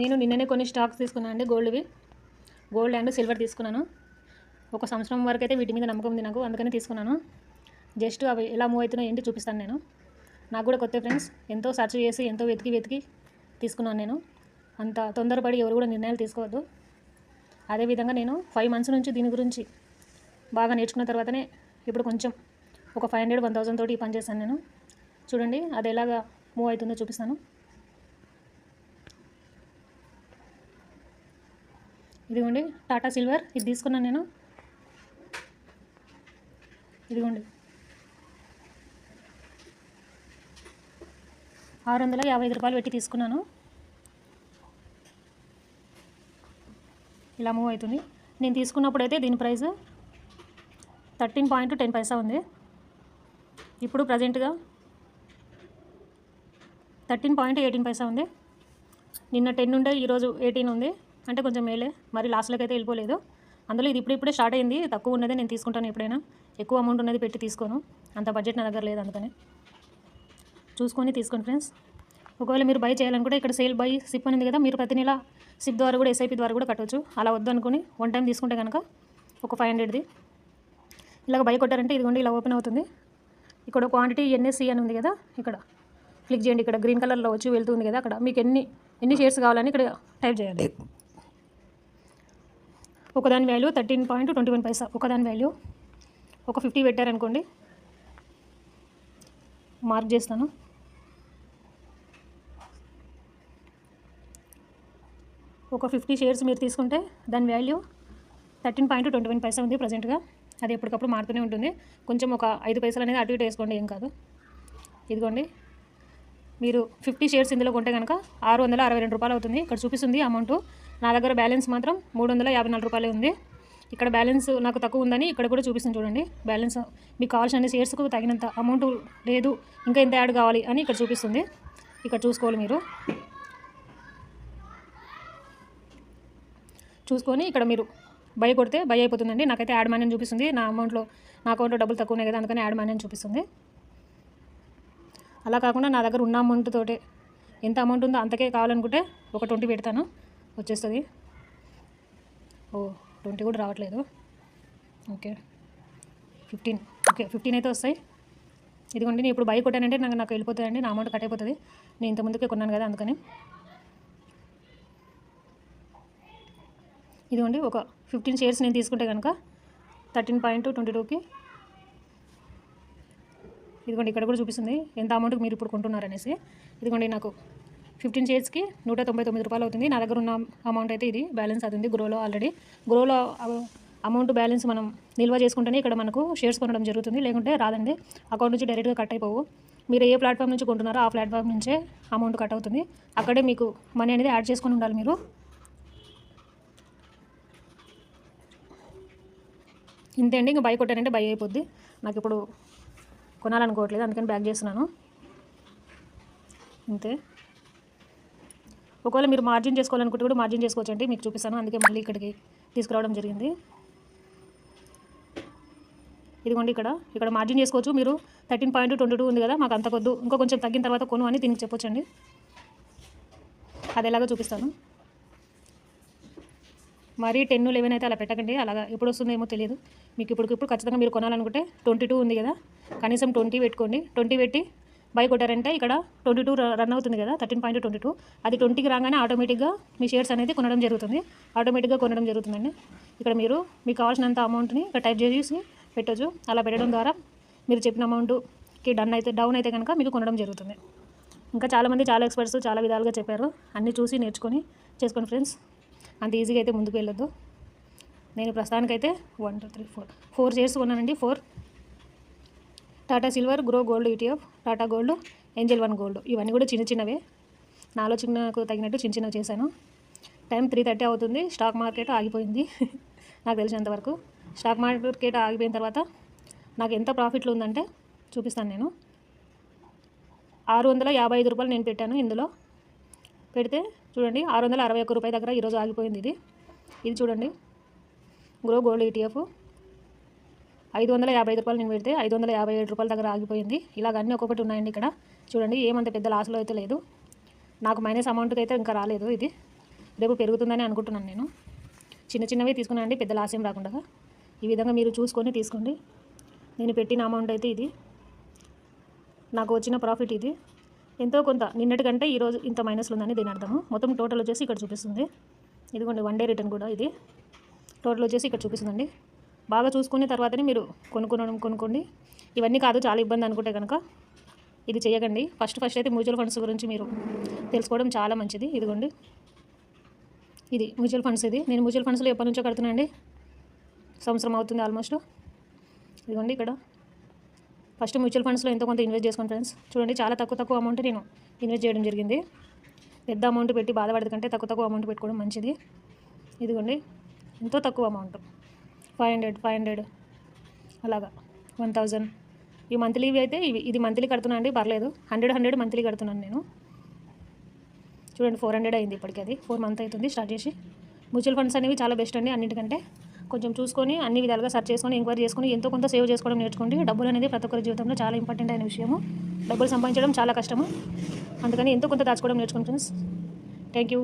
నేను నిన్ననే కొన్ని స్టాక్స్ తీసుకున్నాను అండి గోల్డ్వి గోల్డ్ అండ్ సిల్వర్ తీసుకున్నాను. ఒక సంవత్సరం వరకు అయితే వీటి మీద నమ్మకం ఉంది నాకు అందుకని తీసుకున్నాను. జస్ట్ అవి ఎలా మూవ్ అవుతున్నాయో ఏంటి చూపిస్తాను నేను. నాకు కూడా కొత్త ఫ్రెండ్స్ ఎంతో సెర్చ్ చేసి ఎంతో వెతికి వెతికి తీసుకున్నాను నేను. అంత తొందరపడి ఎవరు కూడా నిర్ణయాలు తీసుకోవద్దు. అదేవిధంగా నేను ఫైవ్ మంత్స్ నుంచి దీని గురించి బాగా నేర్చుకున్న తర్వాతనే ఇప్పుడు కొంచెం ఒక ఫైవ్ హండ్రెడ్ వన్ థౌజండ్ తోటి పనిచేస్తాను నేను. చూడండి అది ఎలాగా మూవ్ అవుతుందో చూపిస్తాను. ఇదిగోండి టాటా సిల్వర్ ఇది తీసుకున్నాను నేను. ఇదిగోండి. ఆరు వందల యాభై ఐదు రూపాయలు పెట్టి తీసుకున్నాను. ఇలా మూవ్ అవుతుంది. నేను తీసుకున్నప్పుడు అయితే దీని ప్రైస్ థర్టీన్ పాయింట్ టెన్ పైసా ఉంది. ఇప్పుడు ప్రజెంట్గా థర్టీన్ పాయింట్ ఎయిటీన్ పైసా ఉంది. నిన్న టెన్ ఉంటే ఈరోజు ఎయిటీన్ ఉంది. అంటే కొంచెం మేలే. మరి లాస్ట్లోకి అయితే వెళ్ళిపోలేదు. అందులో ఇది ఇప్పుడు ఇప్పుడే స్టార్ట్ అయింది. తక్కువ ఉన్నదే నేను తీసుకుంటాను ఎప్పుడైనా. ఎక్కువ అమౌంట్ ఉన్నది పెట్టి తీసుకోను. అంత బడ్జెట్ నా దగ్గర లేదు అందుకని. చూసుకొని తీసుకోండి ఫ్రెండ్స్. ఒకవేళ మీరు బై చేయాలనుకుంటే ఇక్కడ సేల్ బై సిప్ అని ఉంది కదా మీరు ప్రతి నెల సిప్ ద్వారా కూడా ఎస్ఐపి ద్వారా కూడా కట్టవచ్చు అలా వద్దు అనుకుని వన్ టైం తీసుకుంటే కనుక ఒక ఫైవ్ హండ్రెడ్ది. ఇలాగ బై కొట్టారంటే ఇదిగోండి ఇలా ఓపెన్ అవుతుంది. ఇక్కడ క్వాంటిటీ ఎన్ఎస్సి అని ఉంది కదా ఇక్కడ. క్లిక్ చేయండి. ఇక్కడ గ్రీన్ కలర్లో వచ్చి వెళ్తుంది కదా అక్కడ. మీకు ఎన్ని ఎన్ని షేర్స్ కావాలని ఇక్కడ టైప్ చేయాలి. ఒకదాని value thirteen point twenty one పైసా ఒకదాని వాల్యూ ఒక ఫిఫ్టీ పెట్టారనుకోండి. మార్క్ చేస్తాను. ఒక ఫిఫ్టీ షేర్స్ మీరు తీసుకుంటే దాని value thirteen point twenty one పైసా ఉంది ప్రజెంట్గా అది ఎప్పటికప్పుడు మారుతూనే ఉంటుంది. కొంచెం ఒక ఐదు పైసలు అనేది అటు ఇటు వేసుకోండి ఏం కాదు. ఇదిగోండి. మీరు ఫిఫ్టీ షేర్స్ ఇందులో కొంటే కనుక ఆరు వందల అరవై రెండు రూపాయలు అవుతుంది. ఇక్కడ చూపిస్తుంది అమౌంట్ నా దగ్గర బ్యాలెన్స్ మాత్రం మూడు వందల యాభై నాలుగు రూపాయలే ఉంది. ఇక్కడ బ్యాలెన్స్ నాకు తక్కువ ఉందని ఇక్కడ కూడా చూపిస్తుంది చూడండి. బ్యాలెన్స్ మీకు కావాల్సిన షేర్స్కు తగినంత అమౌంట్ లేదు ఇంకా ఎంత యాడ్ కావాలి అని ఇక్కడ చూపిస్తుంది. ఇక్కడ చూసుకోవాలి మీరు. చూసుకొని ఇక్కడ మీరు బై కొడితే బై అయిపోతుందండి. నాకైతే యాడ్ మనీ అని చూపిస్తుంది. నా అమౌంట్లో నా అకౌంట్లో డబ్బులు తక్కువ ఉన్నాయి కదా అందుకని యాడ్ మనీ అని చూపిస్తుంది. అలా కాకుండా నా దగ్గర ఉన్న అమౌంట్ తోటే ఎంత అమౌంట్ ఉందో అంతకే కావాలనుకుంటే ఒక ట్వంటీ పెడతాను. వచ్చేస్తుంది. ఓ ట్వంటీ కూడా రావట్లేదు. ఓకే. ఫిఫ్టీన్. ఓకే ఫిఫ్టీన్ అయితే వస్తాయి. ఇదిగోండి నేను ఇప్పుడు బై కొట్టానంటే నాకు నాకు వెళ్ళిపోతుందండి. నా అమౌంట్ కట్ అయిపోతుంది. నేను ఇంత ముందుకే కొన్నాను కదా అందుకని. ఇదిగోండి ఒక ఫిఫ్టీన్ షేర్స్ నేను తీసుకుంటే కనుక థర్టీన్ పాయింట్ ట్వంటీ టూకి. ఇదిగోండి ఇక్కడ కూడా చూపిస్తుంది. ఎంత అమౌంట్కి మీరు ఇప్పుడు కొంటున్నారనేసి. ఇదిగోండి నాకు ఫిఫ్టీన్ షేర్స్కి నూట తొంభై తొమ్మిది రూపాయలు అవుతుంది. నా దగ్గర ఉన్న అమౌంట్ అయితే ఇది బ్యాలెన్స్ అవుతుంది గ్రోలో ఆల్రెడీ గ్రోలో అమౌంట్ బ్యాలెన్స్ మనం నిల్వ చేసుకుంటేనే ఇక్కడ మనకు షేర్స్ కొనడం జరుగుతుంది. లేకుంటే రాదండి. అకౌంట్ నుంచి డైరెక్ట్గా కట్ అయిపోవు. మీరు ఏ ప్లాట్ఫామ్ నుంచి కొంటున్నారో ఆ ప్లాట్ఫామ్ నుంచే అమౌంట్ కట్ అవుతుంది. అక్కడే మీకు మనీ అనేది యాడ్ చేసుకొని ఉండాలి మీరు. ఇంతే అండి. ఇంకా బై కొట్టానంటే బై అయిపోద్ది. నాకు ఇప్పుడు కొనాలనుకోవట్లేదు. అందుకని బ్యాక్ చేస్తున్నాను. అంతే ఒకవేళ మీరు మార్జిన్ చేసుకోవాలనుకుంటే కూడా మార్జిన్ చేసుకోవచ్చండి. మీకు చూపిస్తాను. అందుకే మళ్ళీ ఇక్కడికి తీసుకురావడం జరిగింది. ఇదిగోండి ఇక్కడ. ఇక్కడ మార్జిన్ చేసుకోవచ్చు. మీరు థర్టీన్ పాయింట్ ట్వంటీ టూ ఉంది కదా మాకు అంత కొద్దు ఇంకో కొంచెం తగ్గిన తర్వాత కొను అని దీనికి చెప్పొచ్చండి. అది ఎలాగో చూపిస్తాను. మరి టెన్ లెవెన్ అయితే అలా పెట్టకండి. అలాగా ఎప్పుడు వస్తుందేమో తెలియదు. మీకు ఇప్పుడు ఇప్పుడు ఖచ్చితంగా మీరు కొనాలనుకుంటే ట్వంటీ టూ ఉంది కదా. కనీసం ట్వంటీ పెట్టుకోండి. ట్వంటీ పెట్టి బై కొట్టారంటే ఇక్కడ ట్వంటీ టూ రన్ అవుతుంది కదా థర్టీన్ పాయింట్ ట్వంటీ టూ అది ట్వంటీకి రాగానే ఆటోమేటిక్గా మీ షేర్స్ అనేది కొనడం జరుగుతుంది. ఆటోమేటిక్గా కొనడం జరుగుతుందండి. ఇక్కడ మీరు మీకు కావాల్సినంత అమౌంట్ని ఇక్కడ టైప్ చేసి పెట్టొచ్చు. అలా పెట్టడం ద్వారా మీరు చెప్పిన అమౌంట్కి డన్ అయితే డౌన్ అయితే కనుక మీకు కొనడం జరుగుతుంది. ఇంకా చాలామంది చాలా ఎక్స్పర్ట్స్ చాలా విధాలుగా చెప్పారు. అన్నీ చూసి నేర్చుకొని చేసుకోండి ఫ్రెండ్స్. అంత ఈజీగా అయితే ముందుకు వెళ్ళొద్దు. నేను ప్రస్తుతానికైతే one two three four four shares కొన్నానండి. Four Tata silver Groww gold ETF Tata gold Angel One gold ఇవన్నీ కూడా చిన్న చిన్నవే. నా ఆలోచనకు తగినట్టు చిన్న చిన్నవి చేశాను. టైం త్రీ థర్టీ అవుతుంది. స్టాక్ మార్కెట్ ఆగిపోయింది. నాకు తెలిసినంతవరకు స్టాక్ మార్కెట్ ఆగిపోయిన తర్వాత నాకు ఎంత ప్రాఫిట్లు ఉందంటే చూపిస్తాను నేను. ఆరు వందల యాభై ఐదు రూపాయలు నేను పెట్టాను ఇందులో. పెడితే చూడండి ఆరు వందల అరవై ఒక్క రూపాయి దగ్గర ఈరోజు ఆగిపోయింది ఇది. ఇది చూడండి. గ్రో గోల్డ్ ఈటీఎఫ్ ఐదు వందల యాభై ఐదు రూపాయలు నేను పెడితే ఐదు వందల యాభై ఏడు రూపాయల దగ్గర ఆగిపోయింది. ఇలాగ అన్నీ ఒక్కొక్కటి ఉన్నాయండి ఇక్కడ. చూడండి ఏమంత పెద్ద లాస్లో అయితే లేదు. నాకు మైనస్ అమౌంట్కి అయితే ఇంకా రాలేదు ఇది. రేపు పెరుగుతుందని అనుకుంటున్నాను నేను. చిన్న చిన్నవి తీసుకున్నాను అండి పెద్ద లాస్ ఏం రాకుండా. ఈ విధంగా మీరు చూసుకొని తీసుకోండి. నేను పెట్టిన అమౌంట్ అయితే ఇది. నాకు వచ్చిన ప్రాఫిట్ ఇది. ఎంతో కొంత నిన్నటికంటే ఈరోజు ఇంత మైనస్లో ఉందని దీని అర్థము. మొత్తం టోటల్ వచ్చేసి ఇక్కడ చూపిస్తుంది. ఇదిగోండి వన్ డే రిటర్న్ కూడా ఇది. టోటల్ వచ్చేసి ఇక్కడ చూపిస్తుందండి. బాగా చూసుకునే తర్వాతనే మీరు కొనుక్కోవడం కొనుక్కోండి. ఇవన్నీ కాదు చాలా ఇబ్బంది అనుకుంటే కనుక ఇది చేయకండి ఫస్ట్ ఫస్ట్ అయితే మ్యూచువల్ ఫండ్స్ గురించి మీరు తెలుసుకోవడం చాలా మంచిది. ఇదిగోండి. ఇది మ్యూచువల్ ఫండ్స్ ఇది. నేను మ్యూచువల్ ఫండ్స్లో ఎప్పటి నుంచో కడుతున్నానండి సంవత్సరం అవుతుంది ఆల్మోస్ట్ ఇదిగోండి ఇక్కడ. ఫస్ట్ మ్యూచువల్ ఫండ్స్లో ఎంతో కొంత ఇన్వెస్ట్ చేసుకోండి ఫ్రెండ్స్ చూడండి చాలా తక్కువ తక్కువ అమౌంట్ నేను ఇన్వెస్ట్ చేయడం జరిగింది. పెద్ద అమౌంట్ పెట్టి బాధపడదు కంటే తక్కువ తక్కువ అమౌంట్ పెట్టుకోవడం మంచిది. ఇదిగోండి. ఎంతో తక్కువ amount five hundred five hundred అలాగా. One thousand. ఈ మంత్లీవి అయితే ఇవి ఇది మంత్లీ కడుతున్నా అండి పర్లేదు. హండ్రెడ్ హండ్రెడ్ మంత్లీ కడుతున్నాను నేను. చూడండి ఫోర్ హండ్రెడ్ అయింది ఇప్పటికీ అది. ఫోర్ మంత్ అవుతుంది స్టార్ట్ చేసి. మ్యూచువల్ ఫండ్స్ అనేవి చాలా బెస్ట్ అండి అన్నిటికంటే. కొంచెం చూసుకొని అన్ని విధాలుగా సెర్చ్ చేసుకొని ఎంక్వైరీ చేసుకొని ఎంతో కొంత సేవ్ చేసుకోవడం నేర్చుకోండి. డబ్బులు అనేది ప్రతి ఒక్కరి జీవితంలో చాలా ఇంపార్టెంట్ అయిన విషయము. డబ్బులు సంపాదించడం చాలా కష్టము. అందుకని ఎంతో కొంత దాచుకోవడం నేర్చుకోండి ఫ్రెండ్స్. Thank you.